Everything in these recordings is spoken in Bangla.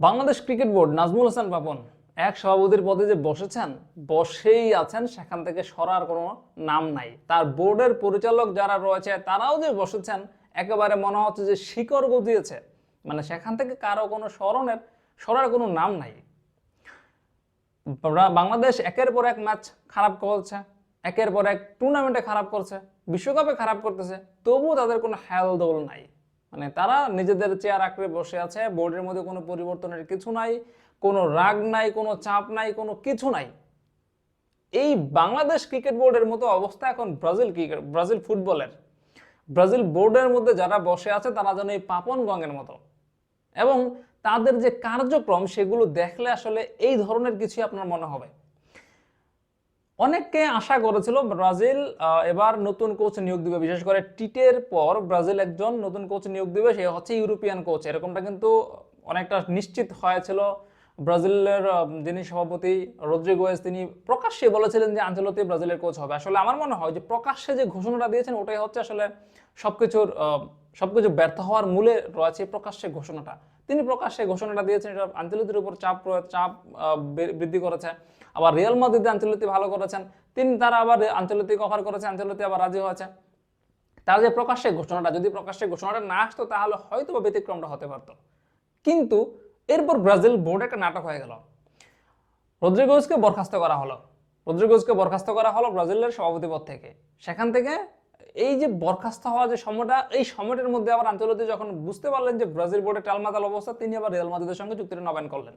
বাংলাদেশ ক্রিকেট বোর্ড নাজমুল হাসান পাপন এক সভাপতির পদে যে বসেছেন, বসেই আছেন, সেখান থেকে সরার কোনো নাম নাই। তার বোর্ডের পরিচালক যারা রয়েছে, তারাও যে বসেছেন, একেবারে মনে হচ্ছে যে শিকড় গজিয়েছে মানে সেখান থেকে কারও কোনো স্মরণের, সরার কোনো নাম নাই। বাংলাদেশ একের পর এক ম্যাচ খারাপ করছে, একের পর এক টুর্নামেন্টে খারাপ করছে, বিশ্বকাপে খারাপ করতেছে, তবুও তাদের কোনো হেলদোল নাই। মানে তারা নিজেদের চেয়ার আঁকড়ে বসে আছে, বোর্ডের মধ্যে কোনো পরিবর্তনের কিছু নাই, কোনো রাগ নাই, কোনো চাপ নাই, কোনো কিছু নাই। এই বাংলাদেশ ক্রিকেট বোর্ডের মতো অবস্থা এখন ব্রাজিল ক্রিকেট, ব্রাজিল ফুটবলের। ব্রাজিল বোর্ডের মধ্যে যারা বসে আছে, তারা যেন এই পাপন গঙ্গের মতো। এবং তাদের যে কার্যক্রম, সেগুলো দেখলে আসলে এই ধরনের কিছু আপনার মনে হবে। অনেককে আশা করেছিল ব্রাজিল এবার নতুন কোচ নিয়োগ দিবে। বিশেষ করে টিটের পর ব্রাজিল একজন নতুন কোচ নিয়োগ দিবে, সে হচ্ছে ইউরোপিয়ান কোচ এরকমটা কিন্তু অনেকটা নিশ্চিত হয়েছিল ব্রাজিলের যিনি সভাপতি রদ্রিগোয়েজ তিনি প্রকাশ্যে বলেছিলেন যে আঞ্চলতে ব্রাজিলের কোচ হবে। আসলে আমার মনে হয় যে প্রকাশ্যে যে ঘোষণাটা দিয়েছেন, ওটাই হচ্ছে আসলে সবকিছুর সবকিছু ব্যর্থ হওয়ার মূলে রয়েছে প্রকাশ্যে ঘোষণাটা। তিনি প্রকাশ্যে ঘোষণাটা দিয়েছেন এটা আঞ্চলিকের উপর চাপ চাপ বৃদ্ধি করেছে। আবার রিয়াল মাদ্রিদে আঞ্চলিক ভালো করেছেন। তিনি তারা আবার আঞ্চলিক অফার করেছে আঞ্চলিক আবার রাজি হয়েছে। তার যে প্রকাশ্যে ঘোষণাটা, যদি প্রকাশ্যে ঘোষণাটা না আসতো তাহলে হয়তো বা ব্যতিক্রমটা হতে পারতো। কিন্তু এরপর ব্রাজিল বোর্ড একটা নাটক হয়ে গেল। রদ্রিগোজকে বরখাস্ত করা হলো। রদ্রিগোজকে বরখাস্ত করা হলো ব্রাজিলের সভাপতি পদ থেকে। সেখান থেকে এই যে বরখাস্ত হওয়া যে সময়টা, এই সময়টার মধ্যে আবার আঞ্চলিক যখন বুঝতে পারলেন যে ব্রাজিল বোর্ডে টালমাতাল অবস্থা, তিনি আবার রিয়াল মাদ্রিদের সঙ্গে চুক্তিটা নবায়ন করলেন।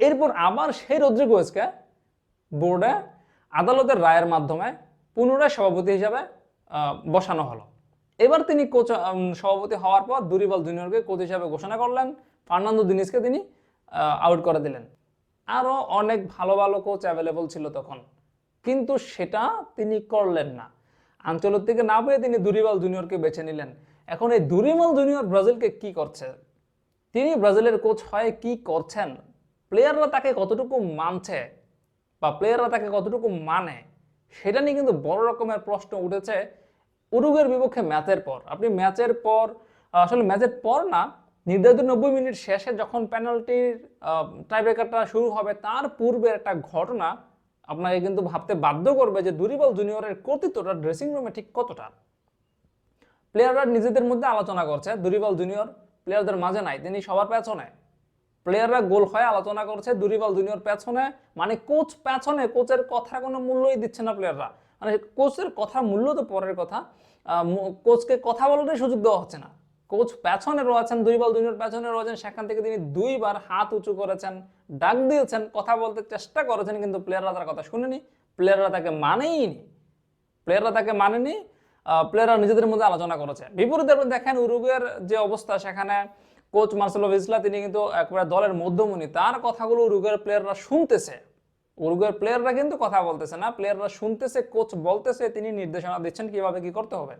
এরপর আবার সেই রদ্রিগোজকে বোর্ডে আদালতের রায়ের মাধ্যমে পুনরায় সভাপতি হিসাবে বসানো হলো। এবার তিনি কোচ সভাপতি হওয়ার পর দুরিবাল জুনিয়রকে কোচ হিসাবে ঘোষণা করলেন। ফার্নান্দো দিনিসকে তিনি আউট করে দিলেন। আরও অনেক ভালো ভালো কোচ অ্যাভেলেবল ছিল তখন। কিন্তু সেটা তিনি করলেন না। আঞ্চলিক থেকে না পেয়ে তিনি দুরিবাল জুনিয়রকে বেছে নিলেন। এখন এই দুরিমাল জুনিয়র ব্রাজিলকে কি করছে? তিনি ব্রাজিলের কোচ হয়ে কি করছেন? প্লেয়াররা তাকে কতটুকু মানছে বা প্লেয়াররা তাকে কতটুকু মানে সেটা নিয়ে কিন্তু বড় রকমের প্রশ্ন উঠেছে উরুগের বিপক্ষে ম্যাচের পর। আপনি ম্যাচের পর, আসলে ম্যাচের পর না, নির্ধারিত নব্বই মিনিট শেষে যখন পেনাল্টির টাইব্রেকারটা শুরু হবে, তার পূর্বের একটা ঘটনা আপনাকে কিন্তু ভাবতে বাধ্য করবে যে দুরিবল জুনিয়রের কর্তৃত্বটা ড্রেসিং রুমে ঠিক কতটা। প্লেয়াররা নিজেদের মধ্যে আলোচনা করছে, দুরিবল জুনিয়র প্লেয়ারদের মাঝে নাই, তিনি সবার পেছনে। প্লেয়াররা গোল হয়ে আলোচনা করছে, দুরিবল জুনিয়র পেছনে মানে কোচ পেছনে কোচের কথা কোনো মূল্যই দিচ্ছে না প্লেয়াররা মানে কোচের কথা মূল্য তো পরের কথা কোচকে কথা বলারই সুযোগ দেওয়া হচ্ছে না। কোচ পেছনে রয়েছেন দুইবাল জুনিয়র পেছনে রয়েছেন, সেখান থেকে তিনি দুইবার হাত উঁচু করেছেন, ডাক দিয়েছেন, কথা বলতে চেষ্টা করেছেন, কিন্তু প্লেয়াররা তার কথা শুনেনি প্লেয়াররা তাকে মানেইনি প্লেয়াররা তাকে মানেনি প্লেয়াররা নিজেদের মধ্যে আলোচনা করেছে। বিপরীতে দেখেন উরুগুয়ের যে অবস্থা, সেখানে কোচ মার্সেলো ভিসলা তিনি কিন্তু একবারে দলের মধ্যমণি, তার কথাগুলো উরুগুয়ের প্লেয়াররা শুনতেছে। উরুগুয়ের প্লেয়াররা কিন্তু কথা বলতেছে না প্লেয়াররা শুনতেছে, কোচ বলতেছে, তিনি নির্দেশনা দিচ্ছেন কীভাবে কি করতে হবে।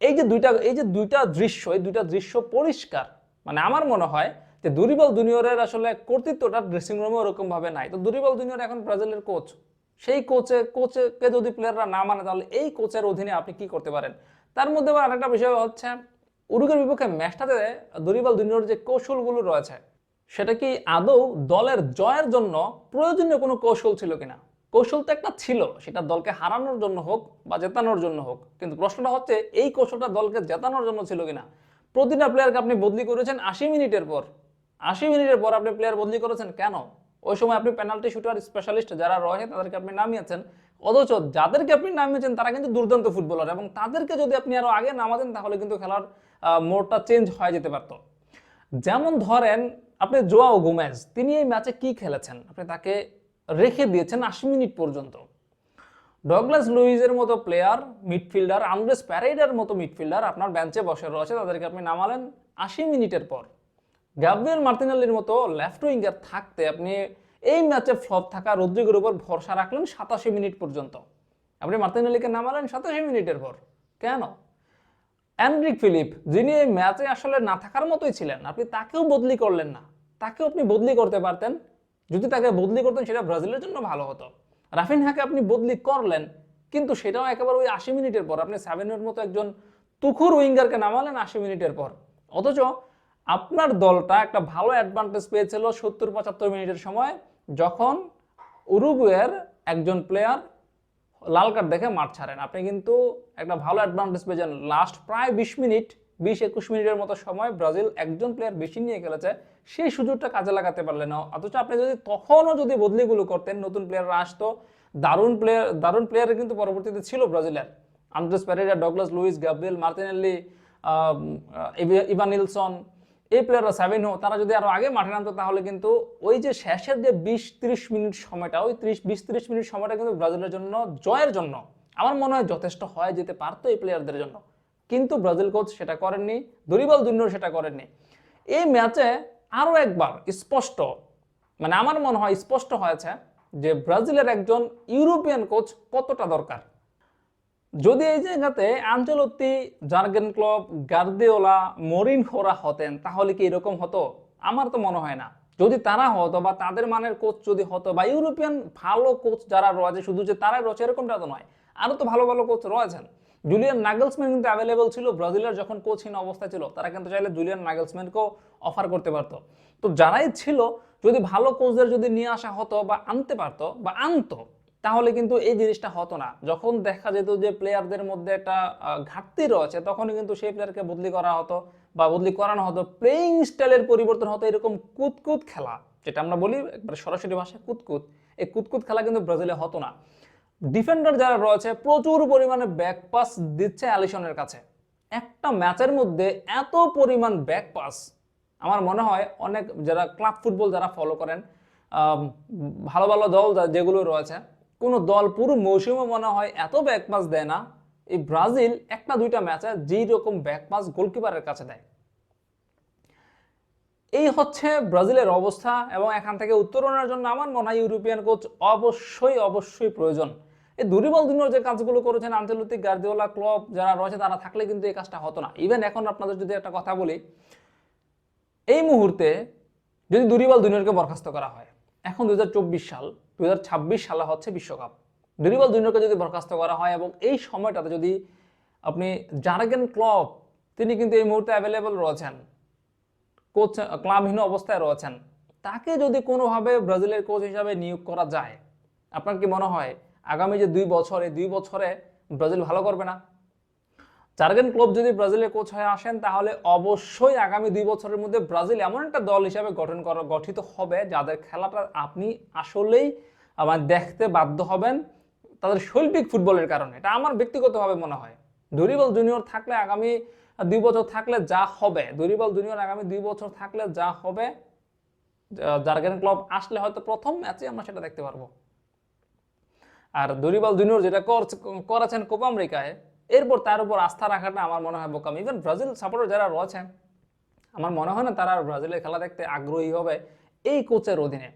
এই যে দুইটা, এই যে দুইটা দৃশ্য, এই দুইটা দৃশ্য পরিষ্কার মানে আমার মনে হয় যে দুরিবল দুনিয়রের আসলে কর্তৃত্বটা ড্রেসিং রুমে ওরকম ভাবে নাই। তো দুরিবল দুনিয়র এখন ব্রাজিলের কোচ সেই কোচে কোচকে যদি প্লেয়াররা না মানে তাহলে এই কোচের অধীনে আপনি কি করতে পারেন? তার মধ্যে আবার আরেকটা বিষয় হচ্ছে উরুগের বিপক্ষে ম্যাচটাতে দুরিবল জুনিয়র যে কৌশলগুলো রয়েছে, সেটা কি আদৌ দলের জয়ের জন্য প্রয়োজনীয় কোনো কৌশল ছিল কিনা? কৌশল তো একটা ছিল, সেটা দলকে হারানোর জন্য হোক বা জেতানোর জন্য হোক। কিন্তু প্রশ্নটা হচ্ছে, এই কৌশলটা দলকে জেতানোর জন্য ছিল কিনা? প্রতিটা প্লেয়ারকে আপনি বদলি করেছেন আশি মিনিটের পর। আশি মিনিটের পর আপনি প্লেয়ার বদলি করেছেন কেন? ওই সময় আপনি পেনাল্টি শুটার স্পেশালিস্ট যারা রয়েছে, তাদেরকে আপনি নামিয়েছেন। অথচ যাদেরকে আপনি নামিয়েছেন, তারা কিন্তু দুর্দান্ত ফুটবলার এবং তাদেরকে যদি আপনি আরও আগে নামাতেন, তাহলে কিন্তু খেলার মোড়টা চেঞ্জ হয়ে যেতে পারতো। যেমন ধরেন, আপনি জোয়াও গোমেজ তিনি এই ম্যাচে কি খেলেছেন? আপনি তাকে রেখে দিয়েছেন আশি মিনিট পর্যন্ত। ডগলাস লুইজের মতো প্লেয়ার মিডফিল্ডার আন্দ্রেস প্যারেডার মতো মিডফিল্ডার আপনার বেঞ্চে বসে রয়েছে, তাদেরকে আপনি নামালেন আশি মিনিটের পর। গ্যাব্রিয়েল মার্টিনালির মতো লেফট উইঙ্গার থাকতে আপনি এই ম্যাচে ফ্লপ থাকা রদ্রিগের উপর ভরসা রাখলেন সাতাশি মিনিট পর্যন্ত। আপনি মার্টিনালিকে নামালেন সাতাশি মিনিটের পর। কেন? অ্যান্ড্রিক ফিলিপ, যিনি এই ম্যাচে আসলে না থাকার মতোই ছিলেন, আপনি তাকেও বদলি করলেন না। তাকেও আপনি বদলি করতে পারতেন। যদি তাকে বদলি করতেন, সেটা ব্রাজিলের জন্য ভালো হতো। রাফিনহাকে আপনি বদলি করলেন, কিন্তু সেটাও একেবারে ওই আশি মিনিটের পর। আপনি সেভেনের মতো একজন তুখুর উইঙ্গারকে নামালেন আশি মিনিটের পর। অথচ আপনার দলটা একটা ভালো অ্যাডভান্টেজ পেয়েছিল সত্তর পঁচাত্তর মিনিটের সময়, যখন উরুগুয়ের একজন প্লেয়ার লাল কার্ড দেখে মাঠ ছাড়েন। আপনি কিন্তু একটা ভালো অ্যাডভান্টেজ পেয়েছেন। লাস্ট প্রায় বিশ মিনিট বিশ একুশ মিনিটের মতো সময় ব্রাজিল একজন প্লেয়ার বেশি নিয়ে খেলেছে সেই সুযোগটা কাজে লাগাতে পারলেন না। অথচ আপনি যদি তখনও যদি বদলিগুলো করতেন নতুন প্লেয়াররা আসতো দারুণ প্লেয়ার দারুণ প্লেয়ার কিন্তু পরবর্তীতে ছিল ব্রাজিলের। Andreas Pereira Douglas Luiz Gabriel Martinelli ah, Eva- Ivan Nilson এই প্লেয়াররা সেভেন তারা যদি আরও আগে মাঠে নামতো তাহলে কিন্তু ওই যে শেষের যে বিশ ত্রিশ মিনিট সময়টা ওই ত্রিশ বিশ ত্রিশ মিনিট সময়টা কিন্তু ব্রাজিলের জন্য জয়ের জন্য আমার মনে হয় যথেষ্ট হয়ে যেতে পারতো এই প্লেয়ারদের জন্য। কিন্তু ব্রাজিল কোচ সেটা করেননি, দরিবল জুনিয়র সেটা করেননি। এই ম্যাচে আরও একবার স্পষ্ট মানে আমার মনে হয় স্পষ্ট হয়েছে যে ব্রাজিলের একজন ইউরোপিয়ান কোচ কতটা দরকার। যদি এই জায়গাতে আঞ্চলত্তি, জার্গেন ক্লব গার্দিওলা মরিন হোরা হতেন, তাহলে কি এরকম হতো? আমার তো মনে হয় না। যদি তারা হতো বা তাদের মানের কোচ যদি হতো বা ইউরোপিয়ান ভালো কোচ যারা রয়েছে, শুধু যে তারাই রয়েছে, এরকমটা তো নয়। আরও তো ভালো ভালো কোচ রয়েছেন। জুলিয়ান নাগেলসম্যান কিন্তু অ্যাভেলেবল ছিল। ব্রাজিলের যখন কোচহীন অবস্থা ছিল, তারা কিন্তু চাইলে জুলিয়ান নাগেলসম্যানকেও অফার করতে পারতো। তো যারাই ছিল, যদি ভালো কোচদের যদি নিয়ে আসা হতো বা আনতে পারতো বা আনতো, তাহলে কিন্তু এই জিনিসটা হতো না। যখন দেখা যেত যে প্লেয়ারদের মধ্যে একটা ঘাটতি রয়েছে, তখনই কিন্তু সেই প্লেয়ারকে বদলি করা হতো বা বদলি করানো হতো। প্লেইং স্টাইলের পরিবর্তন হতো এরকম কুতকুত খেলা, যেটা আমরা বলি একবার সরাসরি ভাষায় কুতকুত। এই কুতকুত খেলা কিন্তু ব্রাজিলে হতো না। ডিফেন্ডার যারা রয়েছে, প্রচুর পরিমাণে ব্যাক পাস দিচ্ছে অ্যালিসনের কাছে। একটা ম্যাচের মধ্যে এত পরিমাণ ব্যাক পাস আমার মনে হয় অনেক যারা ক্লাব ফুটবল যারা ফলো করেন ভালো ভালো দল যেগুলো রয়েছে, কোনো দল পুরো মৌসুমে মনে হয় এত ব্যাক পাস দেয় না। এই ব্রাজিল একটা দুইটা ম্যাচে যেই রকম ব্যাক পাস গোলকিপারের কাছে দেয়। এই হচ্ছে ব্রাজিলের অবস্থা এবং এখান থেকে উত্তরণের জন্য আমার মনে হয় ইউরোপিয়ান কোচ অবশ্যই অবশ্যই প্রয়োজন। এই দুর্বল দিনের যে কাজগুলো করেছেন আন্তর্জাতিক গার্দিওলা ক্লব যারা রয়েছে তারা থাকলে কিন্তু এই কাজটা হতো না। ইভেন এখন আপনাদের যদি একটা কথা বলি, এই মুহূর্তে যদি দুরিবাল জুনিয়রকে বরখাস্ত করা হয়, এখন দু হাজার চব্বিশ সাল দু হাজার ছাব্বিশ সালে হচ্ছে বিশ্বকাপ। দুরিবাল জুনিয়রকে যদি বরখাস্ত করা হয় এবং এই সময়টাতে যদি আপনি জার্গেন ক্লব তিনি কিন্তু এই মুহূর্তে অ্যাভেলেবল রয়েছেন। কোচ, ক্লাবহীন অবস্থায় রয়েছেন। তাকে যদি কোনোভাবে ব্রাজিলের কোচ হিসাবে নিয়োগ করা যায়, আপনার কি মনে হয় আগামী যে দুই বছর দুই বছরে ব্রাজিল ভালো করবে না? জার্গেন ক্লব যদি ব্রাজিলের কোচ হয়ে আসেন, তাহলে অবশ্যই আগামী দুই বছরের মধ্যে ব্রাজিল এমন একটা দল হিসাবে গঠন করা, গঠিত হবে, যাদের খেলাটা আপনি আসলেই আমার দেখতে বাধ্য হবেন তাদের শৈল্পিক ফুটবলের কারণে। এটা আমার ব্যক্তিগতভাবে মনে হয়। ডুরিবল জুনিয়র থাকলে আগামী দুই বছর থাকলে যা হবে ডুরিবল জুনিয়র আগামী দুই বছর থাকলে যা হবে জার্গেন ক্লব আসলে হয়তো প্রথম ম্যাচে আমরা সেটা দেখতে পারব। আর দরিবাল জুনিয়র যেটা করছে- করেছেন কোপা আমেরিকায়, এরপর তার উপর আস্থা রাখাটা আমার মনে হয় বোকাম। ইভেন ব্রাজিল সাপোর্টার যারা রয়েছেন, আমার মনে হয় না তারা ব্রাজিলের খেলা দেখতে আগ্রহী হবে এই কোচের অধীনে।